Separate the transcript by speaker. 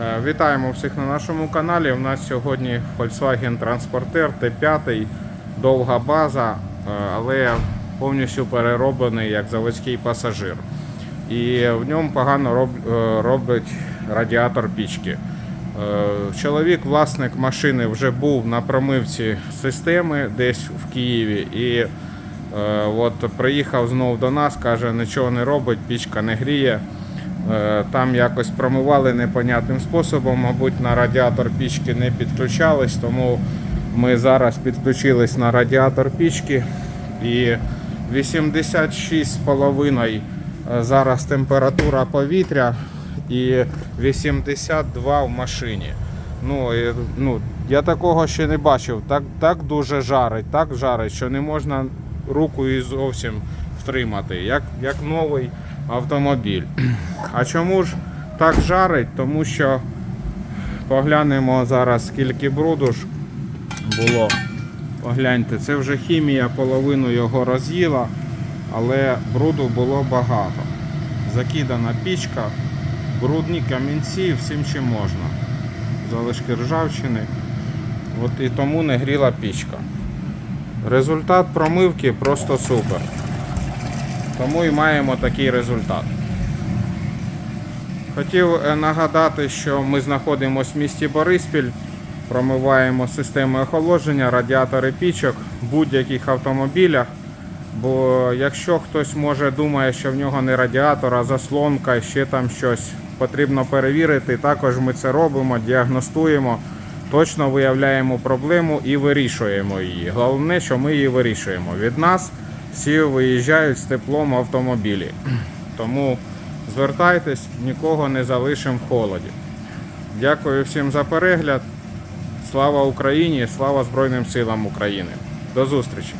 Speaker 1: Е, Вітаємо всіх на нашому каналі. У нас сьогодні Volkswagen Transporter T5, довга база, е, але повністю перероблений як заводський пасажир. І в ньому погано е, робить радіатор пічки. Чоловік, власник машини, вже був на промивці системи десь в Києві і от приїхав знову до нас, каже, нічого не робить, пічка не гріє. Е, Там якось промивали непонятним способом, мабуть, на радіатор пічки не підключались, тому ми зараз підключились на радіатор пічки і 86,5 е, зараз температура повітря і 82 в машині. Ну, і, ну, я такого ще не бачив. Так, так дуже жарить, так жарить, що не можна руку і зовсім втримати, як, як новий автомобіль. А чому ж так жарить? Тому що поглянемо зараз, скільки бруду ж було. Погляньте, це вже хімія половину його роз'їла, але бруду було багато. Закидана пічка, брудні камінці, всім чим можна. Залишки ржавчини. От і тому не гріла пічка. Результат промивки просто супер. Тому і маємо такий результат. Хотів е, нагадати, що ми знаходимося в місті Бориспіль, промиваємо системи охолодження, радіатори пічок в будь-яких автомобілях. Бо якщо хтось може думає, що в нього не радіатор, а заслонка, ще там щось потрібно перевірити. Також ми це робимо, діагностуємо, точно виявляємо проблему і вирішуємо її. Головне, що ми її вирішуємо. Від нас всі виїжджають з теплом автомобілі. Тому звертайтесь, нікого не залишимо в холоді. Дякую всім за перегляд. Слава Україні! Слава Збройним силам України! До зустрічі!